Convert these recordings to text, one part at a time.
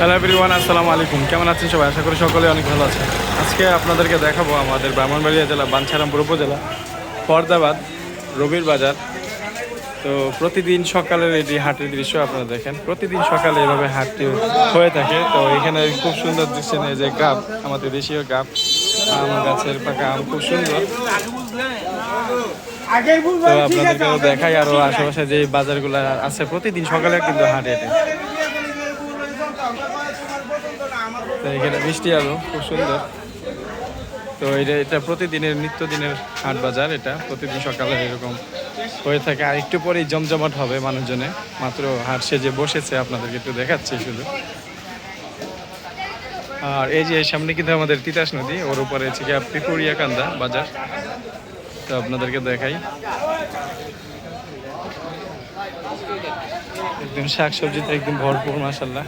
Hello everyone আসসালামু আলাইকুম। কেমন আছেন সবাই? আশা করি সকলে অনেক ভালো আছেন। আজকে আপনাদেরকে দেখাবো আমাদের ব্রাহ্মণবাড়িয়া জেলা, বাঞ্ছারামপুর উপজেলা ফরদাবাদ রবির বাজার। তো প্রতিদিন সকালের এটি হাটের দৃশ্য আপনারা দেখেন। প্রতিদিন সকালে এভাবে হাটটি হয়ে থাকে। তো এখানে খুব সুন্দর দৃশ্য নেই যে গাব, আমাদের দেশীয় গাব, আম গাছের পাকা আম, খুব সুন্দর। তো আপনাদেরকে দেখাই আরও আশেপাশে যে বাজারগুলো আছে, প্রতিদিন সকালে কিন্তু হাটে এখানে মিষ্টি আলু, খুব সুন্দর। তো এটা এটা প্রতিদিনের নিত্যদিনের হাট বাজার এটা, প্রতিদিন সকালে এরকম হয়ে থাকে। আর একটু পরেই জমজমাট হবে মানুষজনে, মাত্র হাট সেজে বসেছে, আপনাদেরকে একটু দেখাচ্ছি শুধু। আর এই যে সামনে কিন্তু আমাদের তিতাস নদী, ওর উপরে হচ্ছে কি পিপুরিয়া কান্দা বাজার। তো আপনাদেরকে দেখাই। একদম শাক সবজিতে একদম ভরপুর মাসাল্লাহ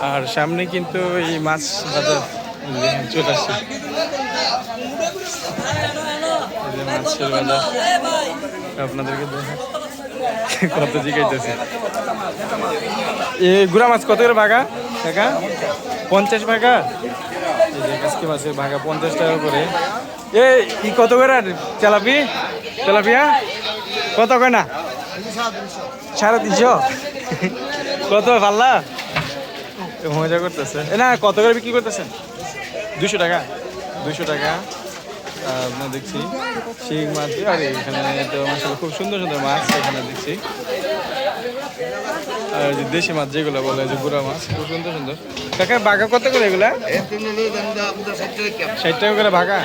আর সামনে কিন্তু এই মাছ বাজার চলে আসছে। মাছের বাজার। আপনাদেরকে কত জিগাইতেছে। এই গুড়া মাছ কত করে ভাগা? কাকা পঞ্চাশ ভাগা? এই মাছের ভাগা পঞ্চাশ টাকা করে। এ, ই কত করে আর তেলাপি? তেলাপিয়া কত করে না? সাড়ে তিনশো। কত, পাল্লা? এ মজা করতেছে। না কত করে বিক্রি করতেছেন? দুশো টাকা। দুশো টাকা। আপনার দেখছি শিং মাছ আর এখানে তো মাসাল্লাহ খুব সুন্দর সুন্দর মাছ এখানে দেখছি। আর যে দেশি মাছ যেগুলো বলে যে গুড়া মাছ খুব সুন্দর সুন্দর। কাকা বাঘা কত করে এগুলা? ষাট টাকা করে ভাগা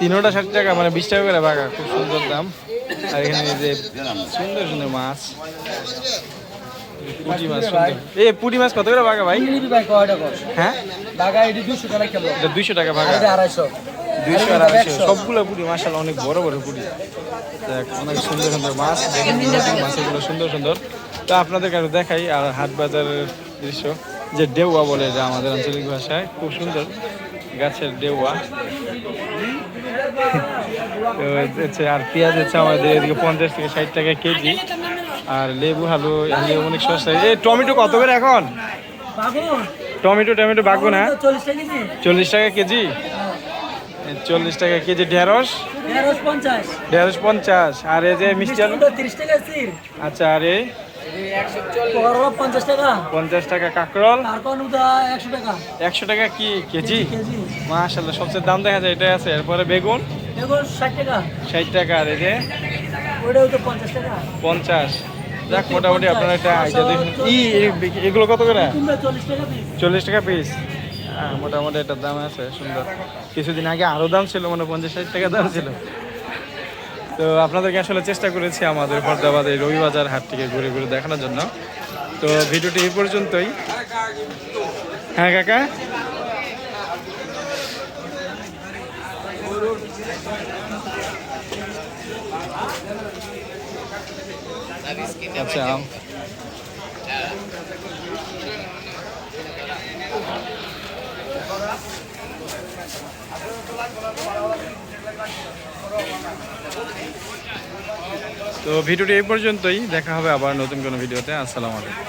তিনোটা। ষাট টাকা মানে বিশ টাকা করে ভাগা খুব সুন্দর দাম। আর এখানে যে সুন্দর সুন্দর মাছ। পুঁটি মাছ এ পুঁটি মাছ কত করে ভাগা ভাই? হ্যাঁ? এটা দুইশো টাকা ভাগা। দুইশো আড়াইশো। সবগুলো পুরি মাসাল অনেক বড় বড় দেখ অনেক সুন্দর সুন্দর মাছ মাছগুলো সুন্দর সুন্দর। তো আপনাদেরকে আরও দেখাই আর হাট বাজারের দৃশ্য যে ডেউয়া বলে এটা আমাদের আঞ্চলিক ভাষায় খুব সুন্দর গাছের ডেউয়া। তো হচ্ছে আর পেঁয়াজ হচ্ছে আমাদের এদিকে পঞ্চাশ থেকে ষাট টাকা কেজি। আর লেবু হালু এগুলো অনেক সস্তা। এই টমেটো কত করে এখন? টমেটো টমেটো বাগবো না চল্লিশ টাকা কেজি। চল্লিশ টাকা কেজি ঢেঁড়স? ঢেঁড়স পঞ্চাশ। আর এই যে মিষ্টি আলু? আচ্ছা আর এই? পঞ্চাশ টাকা কাঁকরোল। একশো টাকা কি কেজি? মাশাল্লাহ সবচেয়ে দাম দেখা যায় এটাই আছে। এরপরে বেগুন? ষাট টাকা। ষাট টাকা আর এই যে? পঞ্চাশ। যাক, মোটামুটি আপনারা একটা আইডিয়া দেখুন ই এগুলো কত করে? চল্লিশ টাকা পিস হ্যাঁ মোটামুটি এটার দাম আছে, সুন্দর। কিছুদিন আগে আরও দাম ছিল মানে পঞ্চাশ ষাট টাকা দাম ছিল। তো আপনাদেরকে আসলে চেষ্টা করেছি আমাদের ফরদাবাদ এই রবিবাজার হাটটিকে ঘুরে ঘুরে দেখানোর জন্য। তো ভিডিওটি এই পর্যন্তই। হ্যাঁ কাকা? আচ্ছা তো ভিডিওটি এই পর্যন্তই। দেখা হবে আবার নতুন কোনো ভিডিওতে। আসসালামু আলাইকুম।